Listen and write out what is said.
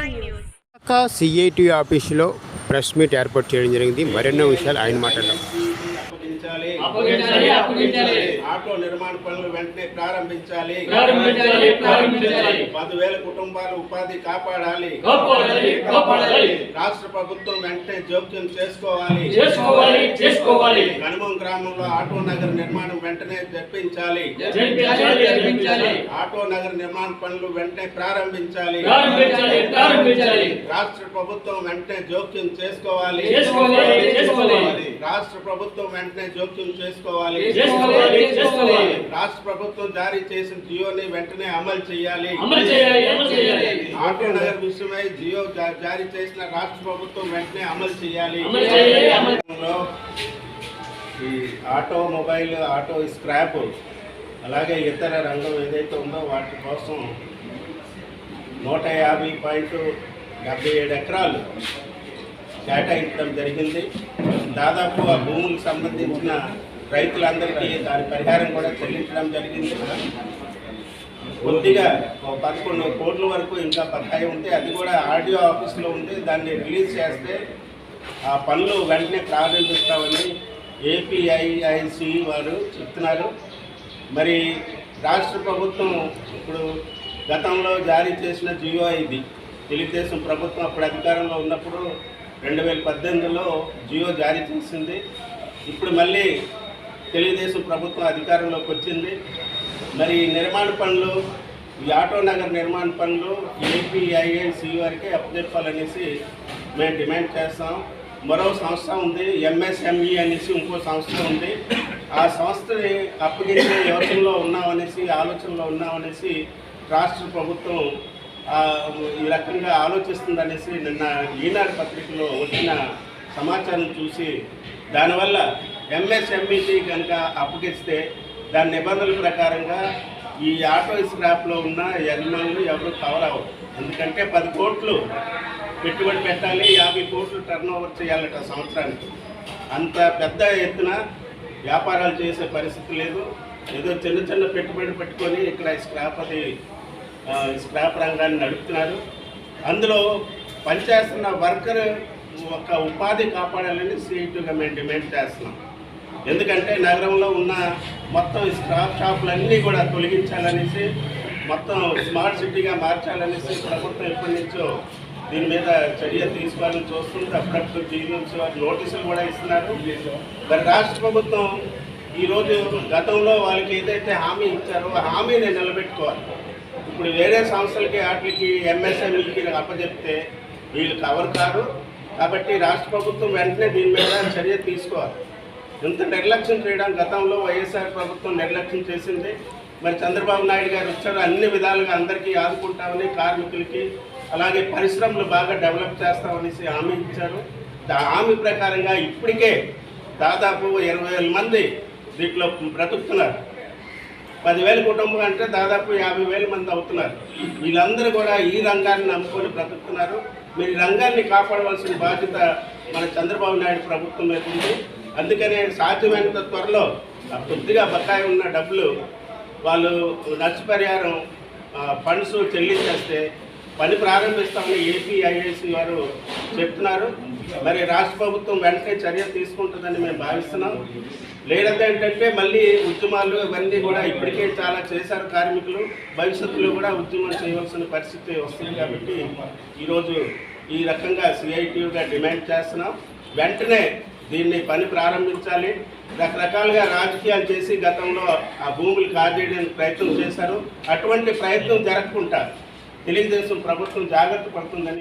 News Visakha CIT ఆఫీసులో press meet ఏర్పాటు చేయడం జరిగింది. మరెన్నో విషయాలు ఆయన మాట్లాడడం అప్పగించాలి. అప్పగించాలి అప్పగించాలి. ఆటో నిర్మాణ పనులు వెంటనే ప్రారంభించాలి. ప్రారంభించాలి ప్రారంభించాలి. పదివేల కుటుంబాల ఉపాధి కాపాడాలి. కాపాడాలి కాపాడాలి. రాష్ట్ర ప్రభుత్వం వెంటనే జోక్యం చేసుకోవాలి. చేసుకోవాలి చేసుకోవాలి. కనుమం గ్రామంలో ఆటో నగర్ నిర్మాణం వెంటనే జరిపించాలి. జరిపించాలి జరిపించాలి. ఆటో నగర్ నిర్మాణ పనులు వెంటనే ప్రారంభించాలి. ప్రారంభించాలి ప్రారంభించాలి. రాష్ట్ర ప్రభుత్వం వెంటనే జోక్యం చేసుకోవాలి. చేసుకోవాలి చేసుకోవాలి. రాష్ట్ర ప్రభుత్వం వెంటనే జోక్యం చేసుకోవాలి. రాష్ట్ర ప్రభుత్వం జారీ చేసిన జియోని వెంటనే అమలు చేయాలి. అమలు చేయాలి అమలు చేయాలి. ఆటో నగర్ విషయమై జియో జారీ చేసిన రాష్ట్ర ప్రభుత్వం వెంటనే అమలు చేయాలి. ఈ ఆటో మొబైల్ ఆటో స్క్రాప్ అలాగే ఇతర రంగం ఏదైతే ఉందో వాటి కోసం నూట యాభై పాయింట్ డెబ్బై ఏడు ఎకరాలు కేటాయించడం జరిగింది. దాదాపు ఆ భూములకు సంబంధించిన రైతులందరికీ దాని పరిహారం కూడా చెల్లించడం జరిగింది. కొద్దిగా ఒక పదకొండు కోట్ల వరకు ఇంకా బకాయి ఉంటే అది కూడా ఆర్డీఓ ఆఫీస్లో ఉంది దాన్ని రిలీజ్ చేస్తే ఆ పనులు వెంటనే ప్రారంభిస్తామని ఏపీఐఐసి వారు చెప్తున్నారు. మరి రాష్ట్ర ప్రభుత్వం ఇప్పుడు గతంలో జారీ చేసిన జియో ఇది తెలుగుదేశం ప్రభుత్వం అప్పుడు అధికారంలో ఉన్నప్పుడు రెండు వేల పద్దెనిమిదిలో జియో జారీ చేసింది. ఇప్పుడు మళ్ళీ తెలుగుదేశం ప్రభుత్వం అధికారంలోకి వచ్చింది. మరి నిర్మాణ పనులు ఈ ఆటో నగర్ నిర్మాణ పనులు ఏపీఐఐసి వారికి అప్పచెప్పాలనేసి మేము డిమాండ్ చేస్తాం. మరో సంస్థ ఉంది ఎంఎస్ఎంఈ అనేసి ఇంకో సంస్థ ఉంది. ఆ సంస్థని అప్పగించే యోచనలో ఉన్నామనేసి ఆలోచనలో ఉన్నామనేసి రాష్ట్ర ప్రభుత్వం ఈ రకంగా ఆలోచిస్తుందనేసి నిన్న ఈనాడు పత్రికలో వచ్చిన సమాచారం చూసి దానివల్ల ఎంఎస్ఎంఈటీ కనుక అప్పగిస్తే దాని నిబంధనల ప్రకారంగా ఈ ఆటో స్క్రాప్లో ఉన్న యజమానులు ఎవరు కవర్ అవ్వరు ఎందుకంటే పది కోట్లు పెట్టుబడి పెట్టాలి యాభై కోట్లు టర్న్ ఓవర్ చేయాలట సంవత్సరానికి. అంత పెద్ద ఎత్తున వ్యాపారాలు చేసే పరిస్థితి లేదు. ఏదో చిన్న చిన్న పెట్టుబడి పెట్టుకొని ఇక్కడ స్క్రాప్ అది స్క్రాప్ రంగాన్ని నడుపుతున్నారు. అందులో పనిచేస్తున్న వర్కర్ ఒక ఉపాధి కాపాడాలని సీటుగా మేము డిమాండ్ చేస్తున్నాం. ఎందుకంటే నగరంలో ఉన్న మొత్తం ఈ స్క్రాప్ షాపులన్నీ కూడా తొలగించాలనేసి మొత్తం స్మార్ట్ సిటీగా మార్చాలనేసి ప్రభుత్వం ఎప్పటి నుంచో దీని మీద చర్య తీసుకోవాలని చూస్తుంది అప్పుడప్పుడు జీవన్స్ నోటీసులు కూడా ఇస్తున్నారు. మరి రాష్ట్ర ప్రభుత్వం ఈరోజు గతంలో వాళ్ళకి ఏదైతే హామీ ఇచ్చారో ఆ హామీని నిలబెట్టుకోవాలి. ఇప్పుడు వేరే సంస్థలకి వాటికి ఎంఎస్ఎంఈకి అప్పచెప్తే వీళ్ళు కవర్ కారు. కాబట్టి రాష్ట్ర ప్రభుత్వం వెంటనే దీని మీద చర్య తీసుకోవాలి. ఇంత నిర్లక్ష్యం చేయడం గతంలో వైఎస్ఆర్ ప్రభుత్వం నిర్లక్ష్యం చేసింది. మరి చంద్రబాబు నాయుడు గారు వచ్చారు. అన్ని విధాలుగా అందరికీ ఆదుకుంటామని కార్మికులకి అలాగే పరిశ్రమలు బాగా డెవలప్ చేస్తామనేసి హామీ ఇచ్చారు. హామీ ప్రకారంగా ఇప్పటికే దాదాపు ఇరవై వేల మంది దీంట్లో బ్రతుకుతున్నారు. పదివేల కుటుంబం అంటే దాదాపు యాభై వేల మంది అవుతున్నారు. వీళ్ళందరూ కూడా ఈ రంగాన్ని నమ్ముకొని బ్రతుకుతున్నారు. మీరు రంగాన్ని కాపాడవలసిన బాధ్యత మన చంద్రబాబు నాయుడు ప్రభుత్వం మీద ఉంది. అందుకనే సాధ్యమైనంత త్వరలో కొద్దిగా బకాయి ఉన్న డబ్బులు వాళ్ళు నష్టపరిహారం ఫండ్స్ చెల్లించేస్తే పని ప్రారంభిస్తామని ఏపీఐఐసి వారు చెప్తున్నారు. మరి రాష్ట్ర ప్రభుత్వం వెంటనే చర్య తీసుకుంటుందని మేము భావిస్తున్నాం. లేదంటే ఏంటంటే మళ్ళీ ఉద్యమాలు ఇవన్నీ కూడా ఇప్పటికే చాలా చేశారు కార్మికులు. భవిష్యత్తులో కూడా ఉద్యమం చేయవలసిన పరిస్థితి వస్తుంది కాబట్టి ఈరోజు ఈ రకంగా సిఐటీయుగా డిమాండ్ చేస్తున్నాం. వెంటనే దీన్ని పని ప్రారంభించాలి. రకరకాలుగా రాజకీయాలు చేసి గతంలో ఆ భూములు కాజేయడానికి ప్రయత్నం చేశారు. అటువంటి ప్రయత్నం జరగకుండా తెలుగుదేశం ప్రభుత్వం జాగ్రత్త పడుతుందని